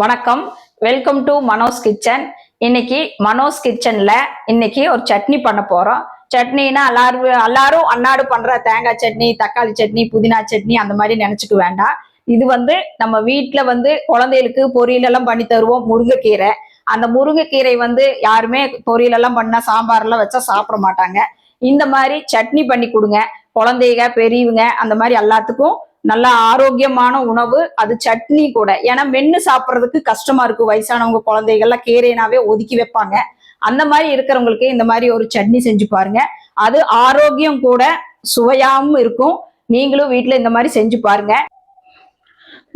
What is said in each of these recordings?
வணக்கம். Welcome to Mano's kitchen இன்னைக்கு மனோஸ் கிச்சன்ல இன்னைக்கு ஒரு சட்னி பண்ண போறோம். சட்னினா எல்லாரும் எல்லாரும் அன்னாடு பண்ற தேங்காய் சட்னி தக்காளி சட்னி புதினா சட்னி அந்த மாதிரி நினைச்சுக்க வேண்டாம். இது வந்து நம்ம வீட்டுல வந்து குழந்தைகளுக்கு பொரியல் எல்லாம் பண்ணி தருவோம் முருங்கைக்கீரை. அந்த முருங்கைக்கீரை வந்து யாருமே பொரியல் எல்லாம் பண்ணா சாம்பார் எல்லாம் வச்சா சாப்பிட மாட்டாங்க. இந்த மாதிரி சட்னி பண்ணி கொடுங்க. குழந்தைங்க பெரியவங்க அந்த மாதிரி எல்லாத்துக்கும் நல்ல ஆரோக்கியமான உணவு அது சட்னி கூட. ஏன்னா மென்னு சாப்பிட்றதுக்கு கஷ்டமா இருக்கும் வயசானவங்க குழந்தைகள்லாம் கீரைனாவே ஒதுக்கி வைப்பாங்க. அந்த மாதிரி இருக்கிறவங்களுக்கு இந்த மாதிரி ஒரு சட்னி செஞ்சு பாருங்க. அது ஆரோக்கியம் கூட சுவையாகவும் இருக்கும். நீங்களும் வீட்டில் இந்த மாதிரி செஞ்சு பாருங்க.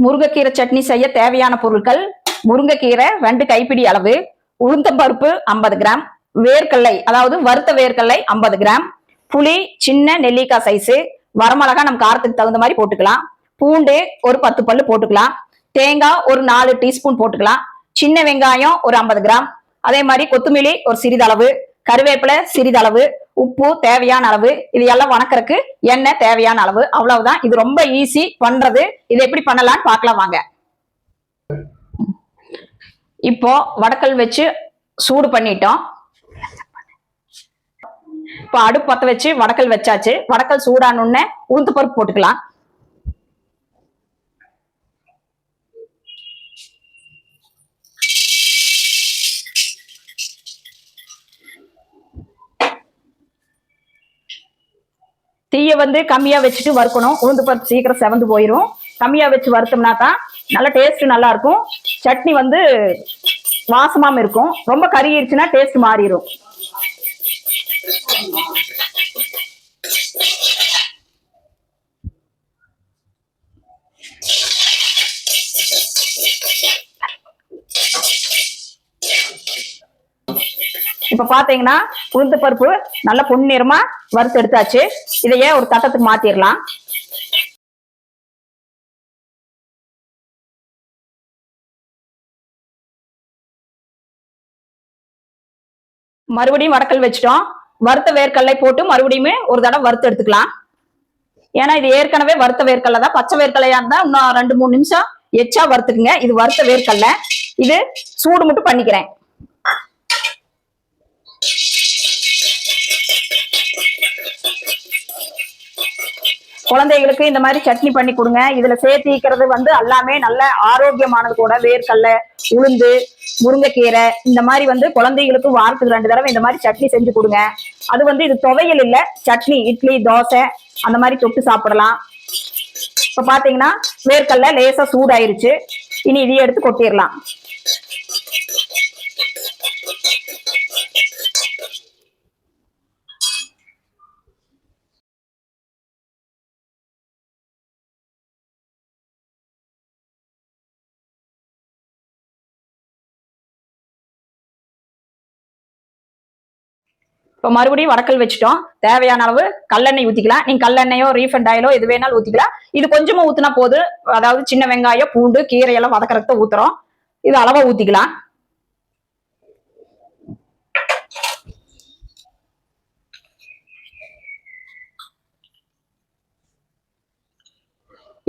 முருங்கைக்கீரை சட்னி செய்ய தேவையான பொருட்கள் முருங்கைக்கீரை ரெண்டு கைப்பிடி அளவு உளுந்தம்பருப்பு ஐம்பது கிராம் வேர்க்கடலை அதாவது வறுத்த வேர்க்கடலை ஐம்பது கிராம் புளி சின்ன நெல்லிக்காய் சைஸு வரமிளகா நம்ம காரத்துக்கு தகுந்த மாதிரி போட்டுக்கலாம். பூண்டு ஒரு பத்து பல்லு போட்டுக்கலாம். தேங்காய் ஒரு நாலு டீஸ்பூன் போட்டுக்கலாம். சின்ன வெங்காயம் ஒரு ஐம்பது கிராம். அதே மாதிரி கொத்தமல்லி ஒரு சிறிதளவு கருவேப்பிலை சிறிதளவு உப்பு தேவையான அளவு இது எல்லாம் வணக்கறதுக்கு எண்ணெய் தேவையான அளவு அவ்வளவுதான். இது ரொம்ப ஈஸி பண்றது. இது எப்படி பண்ணலாம்னு பார்க்கலாம் வாங்க. இப்போ வடக்கல் வச்சு சூடு பண்ணிட்டோம். இப்போ அடுப்பு பத்த வச்சு வடக்கல் வச்சாச்சு. வடக்கல் சூடானுன்னு உளுந்து பருப்பு போட்டுக்கலாம். தீயை வந்து கம்மியா வச்சுட்டு வறுக்கணும். உளுந்து பருப்பு சீக்கிரம் செவந்து போயிடும் கம்மியா வச்சு வறுத்தோம்னா தான் நல்ல டேஸ்ட் நல்லா இருக்கும். சட்னி வந்து வாசமாம இருக்கும். ரொம்ப கருகிருச்சுன்னா டேஸ்ட் மாறிடும் இப்ப பாத்தீங்கன்னா உளுந்து பருப்பு நல்ல பொன்னிறமா வறுத்து எடுத்தாச்சு. இதையே ஒரு தட்டத்துக்கு மாத்திரலாம். மறுபடியும் வடக்கல் வச்சிட்டோம். வறுத்த வேர்க்கடலை போட்டு மறுபடியுமே ஒரு தடவை வறுத்து எடுத்துக்கலாம். ஏன்னா இது ஏற்கனவே வறுத்த வேர்க்கடலை தான். பச்சை வேர்க்கடலையா இருந்தா இன்னும் ரெண்டு மூணு நிமிஷம் எச்சா வறுத்துக்குங்க. இது வறுத்த வேர்க்கடலை. இது சூடு மட்டும் பண்ணிக்கிறேன். குழந்தைகளுக்கு இந்த மாதிரி சட்னி பண்ணி கொடுங்க. இதுல சேர்த்திக்கிறது வந்து எல்லாமே நல்ல ஆரோக்கியமானது கூட. வேர்க்கல்ல உளுந்து முருங்கைக்கீரை இந்த மாதிரி வந்து குழந்தைகளுக்கு வாரத்துக்கு ரெண்டு தடவை இந்த மாதிரி சட்னி செஞ்சு கொடுங்க. அது வந்து இது துவையல் இல்ல. சட்னி இட்லி தோசை அந்த மாதிரி தொட்டு சாப்பிடலாம். இப்ப பாத்தீங்கன்னா வேர்க்கல்ல லேசா சூடாயிருச்சு. இனி இதையும் எடுத்து கொட்டிடலாம். இப்போ மறுபடியும் வடக்கல் வச்சுட்டோம். தேவையான அளவு கல்லெண்ணெய் ஊத்திக்கலாம். நீங்க கல்லெண்ணெயோ ரீஃபண்ட் ஆயிலோ எது வேணாலும் ஊத்திக்கலாம். இது கொஞ்சமா ஊற்றினா போது அதாவது சின்ன வெங்காயம் பூண்டு கீரை எல்லாம் ஊற்றுறோம் ஊத்துறோம். இது அளவா ஊத்திக்கலாம்.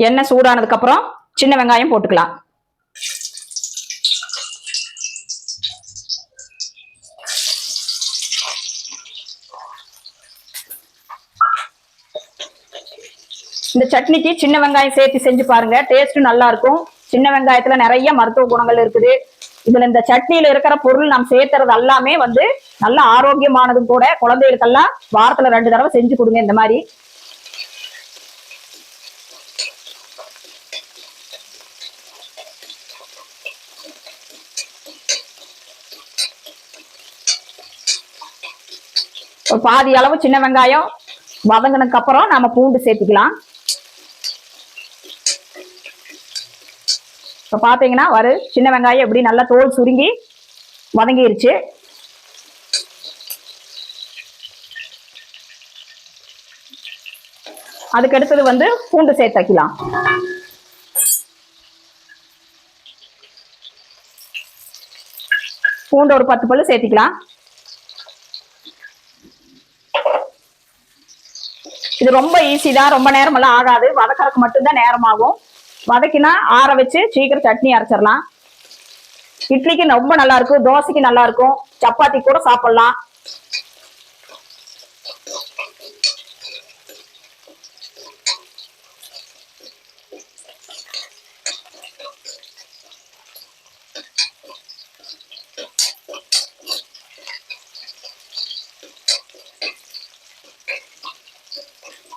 எண்ணெய் சூடானதுக்கு அப்புறம் சின்ன வெங்காயம் போட்டுக்கலாம். சட்னிக்கு சின்ன வெங்காயம் சேர்த்து செஞ்சு பாருங்க. டேஸ்ட் நல்லா இருக்கும். சின்ன வெங்காயத்துல நிறைய மருத்துவ குணங்கள் இருக்குது. இதுல இந்த சட்னியில இருக்கிற பொருள் நாம் சேர்த்துறது எல்லாமே வந்து நல்ல ஆரோக்கியமானதும் கூட குழந்தைகளுக்கெல்லாம் வாரத்துல ரெண்டு தடவை செஞ்சு கொடுங்க இந்த மாதிரி. ஒரு பாதி அளவு சின்ன வெங்காயம் வதங்கினதுக்கு அப்புறம் நாம பூண்டு சேர்த்துக்கலாம். இப்போ பார்த்தீங்கன்னா வரு சின்ன வெங்காயம் எப்படி நல்லா தோல் சுருங்கி வதங்கிருச்சு. அதுக்கு அடுத்தது வந்து பூண்டு சேர்த்து வைக்கலாம். பூண்டு ஒரு பத்து பல்லு சேர்த்திக்கலாம். இது ரொம்ப ஈஸி தான். ரொம்ப நேரம் எல்லாம் ஆகாது. வதக்கறதுக்கு மட்டும்தான் நேரம் ஆகும் வதக்கினா ஆற வச்சு சீக்கிரம் சட்னி அரைச்சிடலாம். இட்லிக்கு ரொம்ப நல்லா இருக்கும் தோசைக்கு நல்லா இருக்கும் சப்பாத்தி கூட சாப்பிடலாம்.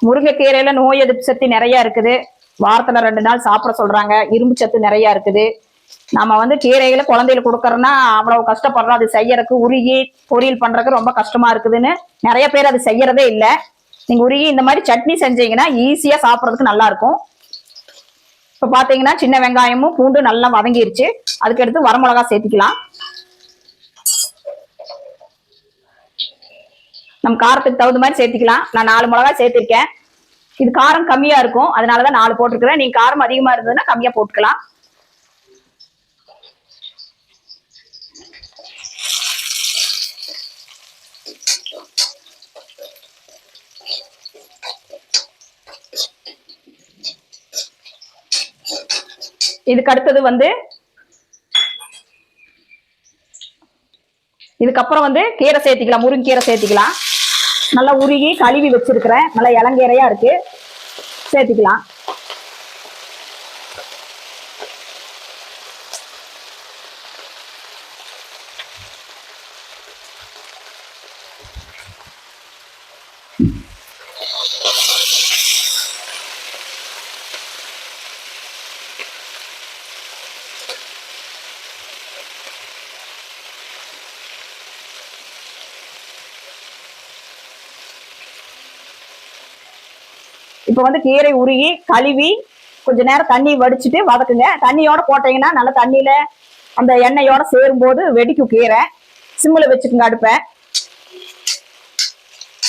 முருங்கைக்கீரையில நோய் எதிர்ப்பு சக்தி நிறைய இருக்குது. வாரத்துல ரெண்டு நாள் சாப்பிட சொல்றாங்க. இரும்பு சத்து நிறைய இருக்குது. நம்ம வந்து கீரைகளை குழந்தைகளுக்கு கொடுக்கறோம்னா அவ்வளவு கஷ்டப்படுறோம். அது செய்யறதுக்கு உருகி பொரியல் பண்றதுக்கு ரொம்ப கஷ்டமா இருக்குதுன்னு நிறைய பேர் அது செய்யறதே இல்லை. நீங்க உருகி இந்த மாதிரி சட்னி செஞ்சீங்கன்னா ஈஸியா சாப்பிட்றதுக்கு நல்லா இருக்கும். இப்ப பாத்தீங்கன்னா சின்ன வெங்காயமும் பூண்டு நல்லா வதங்கிருச்சு. அதுக்கடுத்து வரமிளகா சேர்த்துக்கலாம். நம்ம காரத்துக்கு தகுந்த மாதிரி சேர்த்திக்கலாம். நான் நாலு மிளகா சேர்த்திருக்கேன். இது காரம் கம்மியா இருக்கும். அதனாலதான் நாலு போட்டிருக்கிறேன். நீங்க காரம் அதிகமா இருந்ததுன்னா கம்மியா போட்டுக்கலாம். இதுக்கு அடுத்தது வந்து இதுக்கப்புறம் வந்து கீரை சேர்த்திக்கலாம். முருங்கீரை சேர்த்திக்கலாம். நல்லா உருகி கழுவி வச்சிருக்கிறேன். நல்லா இளங்கீரையா இருக்கு. சேர்த்துக்கலாம். இப்போ வந்து கீரை உருகி கழுவி கொஞ்ச நேரம் தண்ணி வடிச்சிட்டு வதக்குங்க. தண்ணியோட போட்டீங்கன்னா நல்லா தண்ணியில அந்த எண்ணெயோட சேரும்போது வெடிக்கும் கீரை. சிம்மில் வச்சுக்கோங்க அடுப்பை.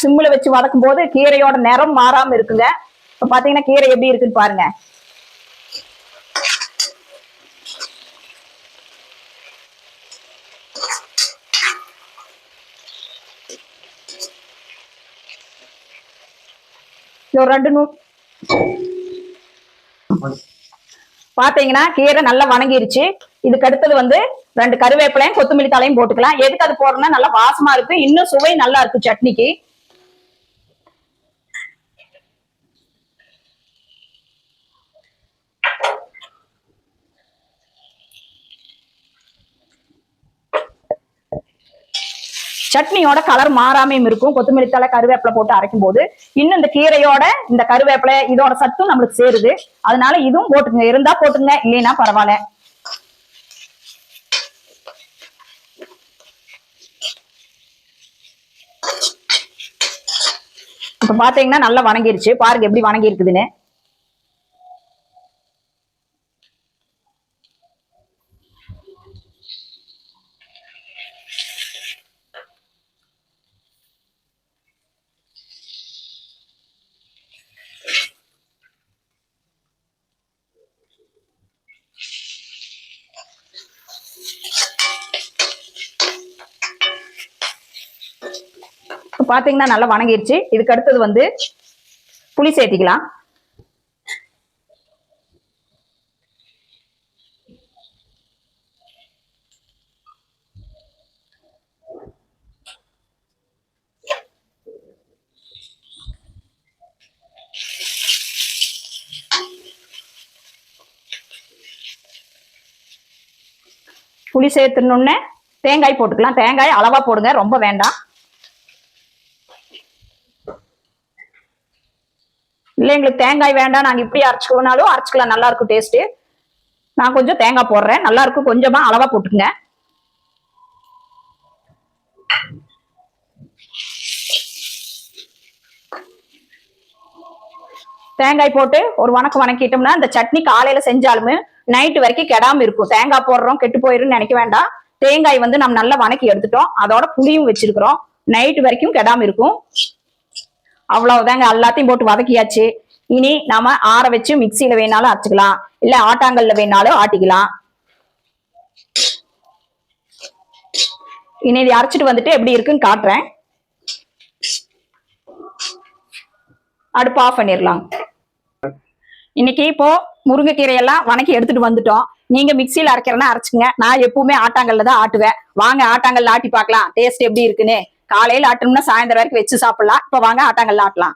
சிம்மில் வச்சு வதக்கும் போது கீரையோட நிறம் மாறாம இருக்குங்க. இப்போ பார்த்தீங்கன்னா கீரை எப்படி இருக்குன்னு பாருங்க. ஒரு ரெண்டு நூ பாத்தீங்கன்னா கீரை நல்லா வணங்கிருச்சு. இதுக்கு அடுத்தது வந்து ரெண்டு கருவேப்பிலையும் கொத்தமல்லி தலையும் போட்டுக்கலாம். எதுக்கு அது போடுறோம்னா நல்லா வாசமா இருக்கு. இன்னும் சுவை நல்லா இருக்கு சட்னிக்கு. சட்னியோட கலர் மாறாமையும் இருக்கும். கொத்தமல்லி தலை கருவேப்பிலை போட்டு அரைக்கும் போது இன்னும் இந்த கீரையோட இந்த கருவேப்பிலை இதோட சத்தும் நம்மளுக்கு சேருது. அதனால இதுவும் போட்டுங்க இருந்தா போட்டுங்க இல்லைன்னா பரவாயில்ல. இப்ப பாத்தீங்கன்னா நல்லா வணங்கிருச்சு. பாருங்க எப்படி வணங்கி இருக்குதுன்னு பாத்தீங்கன்னா நல்லா வணங்கிடுச்சு இதுக்கு அடுத்தது வந்து புளி சேர்த்திக்கலாம். புளி சேர்த்துனோடனே தேங்காய் போட்டுக்கலாம். தேங்காய் அளவா போடுங்க. ரொம்ப வேண்டாம். எங்களுக்கு தேங்காய் வேண்டாம். நாங்க இப்படி அரைச்சிக்கோனாலும் அரைச்சிக்கலாம். நல்லா இருக்கும் டேஸ்ட் நான் கொஞ்சம் தேங்காய் போடுறேன். நல்லா இருக்கும். கொஞ்சமா அளவா போட்டுக்கங்க. தேங்காய் போட்டு ஒரு வணக்கம் வணக்கிட்டோம்னா இந்த சட்னி காலையில செஞ்சாலுமே நைட்டு வரைக்கும் கெடாம இருக்கும். தேங்காய் போடுறோம். கெட்டு போயிருன்னு நினைக்க வேண்டாம். தேங்காய் வந்து நம்ம நல்லா வணக்கி எடுத்துட்டோம். அதோட புளியும் வச்சிருக்கிறோம். நைட்டு வரைக்கும் கெடாம இருக்கும். அவ்வளவுதாங்க. எல்லாத்தையும் போட்டு வதக்கியாச்சு. இனி நாம ஆற வச்சு மிக்சியில வேணாலும் அரைச்சிக்கலாம். இல்ல ஆட்டாங்கல்ல வேணாலும் ஆட்டிக்கலாம். இனி இதை அரைச்சிட்டு வந்துட்டு எப்படி இருக்குன்னு காட்டுறேன். அடுப்பு ஆஃப் பண்ணிடலாம் இன்னைக்கு இப்போ முருங்கைக்கீரையெல்லாம் வணக்கி எடுத்துட்டு வந்துட்டோம். நீங்க மிக்சியில அரைக்கிறேன்னா அரைச்சுங்க நான் எப்பவுமே ஆட்டாங்கல்ல தான் ஆட்டுவேன். வாங்க ஆட்டாங்கல்ல ஆட்டி பார்க்கலாம். டேஸ்ட் எப்படி இருக்குன்னு. காலையில ஆட்டணும்னா சாயந்தரம் வரைக்கும் வச்சு சாப்பிடலாம். இப்ப வாங்க ஆட்டாங்கல்ல ஆட்டலாம்.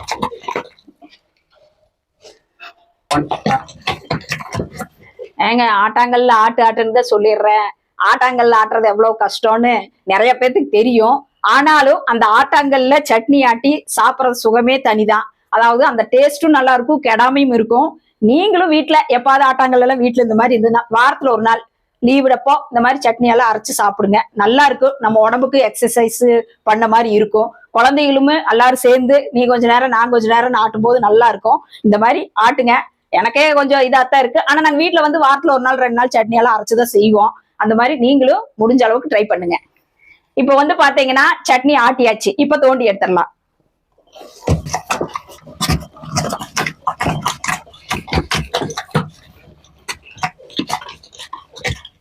ஏங்க ஆட்டாங்கல்ல ஆட்டு ஆட்டுன்னு தான் சொல்லிடுறேன். ஆட்டாங்கல்ல ஆட்டுறது எவ்வளவு கஷ்டம்னு நிறைய பேர்த்துக்கு தெரியும். ஆனாலும் அந்த ஆட்டாங்கல்ல சட்னி ஆட்டி சாப்பிட்றது சுகமே தனிதான். அதாவது அந்த டேஸ்ட்டும் நல்லா இருக்கும் கெடாமையும் இருக்கும். நீங்களும் வீட்டில் எப்பாவது ஆட்டாங்கல் எல்லாம் வீட்டுல இந்த மாதிரி இருந்ததுன்னா வாரத்துல ஒரு நாள் லீவிடப்போ இந்த மாதிரி சட்னி எல்லாம் அரைச்சு சாப்பிடுங்க. நல்லா இருக்கும். நம்ம உடம்புக்கு எக்ஸசைஸ் பண்ண மாதிரி இருக்கும். குழந்தைகளுமே எல்லாரும் சேர்ந்து நீ கொஞ்ச நேரம் நான் கொஞ்ச நேரம் ஆட்டும் போது நல்லா இருக்கும். இந்த மாதிரி ஆட்டுங்க. எனக்கே கொஞ்சம் இதாத்தான் இருக்கு. ஆனா நாங்க வீட்ல வந்து வாரத்துல ஒரு நாள் ரெண்டு நாள் சட்னி எல்லாம் அரைச்சுதான் செய்வோம். அந்த மாதிரி நீங்களும் முடிஞ்ச அளவுக்கு ட்ரை பண்ணுங்க. இப்ப வந்து பாத்தீங்கன்னா சட்னி ஆட்டியாச்சு. இப்ப தோண்டி எடுத்துடலாம்.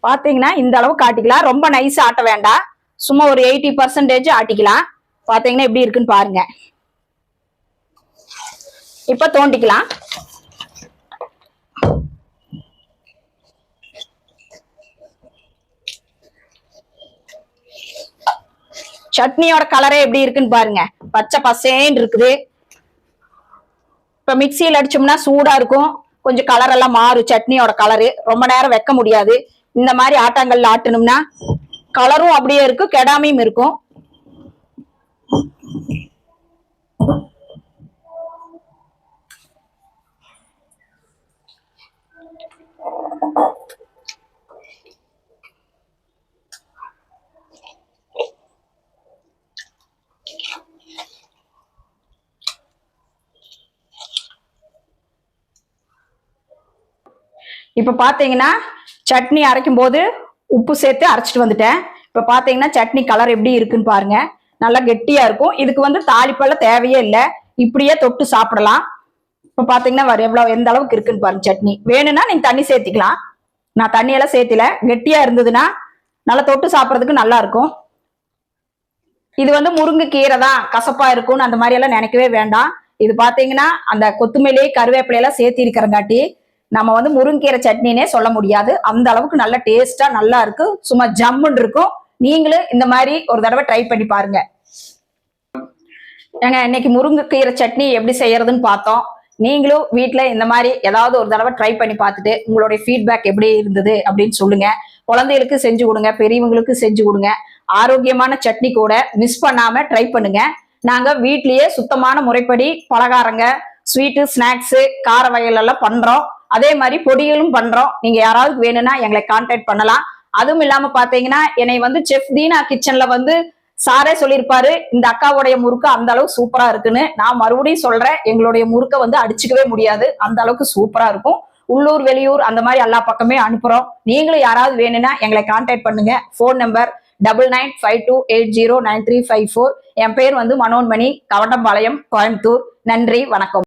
பாத்தீங்கன்னா இந்த அளவு காட்டிக்கலாம் ரொம்ப நைஸ் ஆட்ட வேண்டாம். சும்மா ஒரு எயிட்டி பர்சன்டேஜ் ஆட்டிக்கலாம். பாத்தீங்கன்னா எப்படி இருக்குன்னு பாருங்க. இப்ப தோண்டிக்கலாம். சட்னியோட கலரே எப்படி இருக்குன்னு பாருங்க. பச்சை பசேன்னு இருக்குது. இப்ப மிக்சியில் அடிச்சோம்னா சூடா இருக்கும். கொஞ்சம் கலர் எல்லாம் மாறும். சட்னியோட கலரு ரொம்ப நேரம் வைக்க முடியாது. இந்த மாதிரி ஆட்டாங்கல்ல ஆட்டணும்னா கலரும் அப்படியே இருக்கும். கெடாமையும் இருக்கும். இப்போ பார்த்தீங்கன்னா சட்னி அரைக்கும் போது உப்பு சேர்த்து அரைச்சிட்டு வந்துட்டேன். இப்போ பார்த்தீங்கன்னா சட்னி கலர் எப்படி இருக்குன்னு பாருங்க. நல்லா கெட்டியாக இருக்கும். இதுக்கு வந்து தாளிப்பெல்லாம் தேவையே இல்லை. இப்படியே தொட்டு சாப்பிடலாம். இப்போ பார்த்தீங்கன்னா எவ்வளோ எந்த அளவுக்கு இருக்குன்னு பாருங்க சட்னி. வேணும்னா நீங்கள் தண்ணி சேர்த்திக்கலாம். நான் தண்ணியெல்லாம் சேர்த்தில. கெட்டியாக இருந்ததுன்னா நல்லா தொட்டு சாப்பிட்றதுக்கு நல்லா இருக்கும். இது வந்து முருங்கைக்கீரை தான். கசப்பா இருக்கும்னு அந்த மாதிரி எல்லாம் நினைக்கவே வேண்டாம். இது பாத்தீங்கன்னா அந்த கொத்துமல்லி கருவேப்பிலையெல்லாம் சேர்த்தி இருக்கிறங்காட்டி நம்ம வந்து முருங்கீரை சட்னினே சொல்ல முடியாது. அந்த அளவுக்கு நல்ல டேஸ்டா நல்லா இருக்கு. சும்மா ஜம்முன்னு இருக்கும். நீங்களும் இந்த மாதிரி ஒரு தடவை ட்ரை பண்ணி பாருங்க. ஏங்க இன்னைக்கு முருங்கைக்கீரை சட்னி எப்படி செய்யறதுன்னு பார்த்தோம். நீங்களும் வீட்டில் இந்த மாதிரி ஏதாவது ஒரு தடவை ட்ரை பண்ணி பார்த்துட்டு உங்களுடைய ஃபீட்பேக் எப்படி இருந்தது அப்படின்னு சொல்லுங்க. குழந்தைகளுக்கு செஞ்சு கொடுங்க பெரியவங்களுக்கு செஞ்சு கொடுங்க. ஆரோக்கியமான சட்னி கூட மிஸ் பண்ணாம ட்ரை பண்ணுங்க. நாங்க வீட்லயே சுத்தமான முறைப்படி பலகாரங்க ஸ்வீட்டு ஸ்நாக்ஸு கார வகைகள் எல்லாம் பண்றோம். அதே மாதிரி பொடிகளும் பண்றோம். நீங்க யாராவது வேணும்னா எங்களை கான்டாக்ட் பண்ணலாம். அதுவும் இல்லாம பாத்தீங்கன்னா என்னை வந்து செஃப் தீனா கிச்சன்ல வந்து சாரே சொல்லியிருப்பாரு இந்த அக்காவுடைய முறுக்கு அந்த அளவுக்கு சூப்பரா இருக்குன்னு. நான் மறுபடியும் சொல்றேன் எங்களுடைய முறுக்கை வந்து அடிச்சுக்கவே முடியாது. அந்த அளவுக்கு சூப்பரா இருக்கும். உள்ளூர் வெளியூர் அந்த மாதிரி எல்லா பக்கமே அனுப்புறோம். நீங்களும் யாராவது வேணும்னா எங்களை கான்டாக்ட் பண்ணுங்க. Phone number double nine five two eight zero nine three five four என் பேர் வந்து மனோன்மணி கவட்டம்பாளையம் கோயம்புத்தூர். நன்றி வணக்கம்.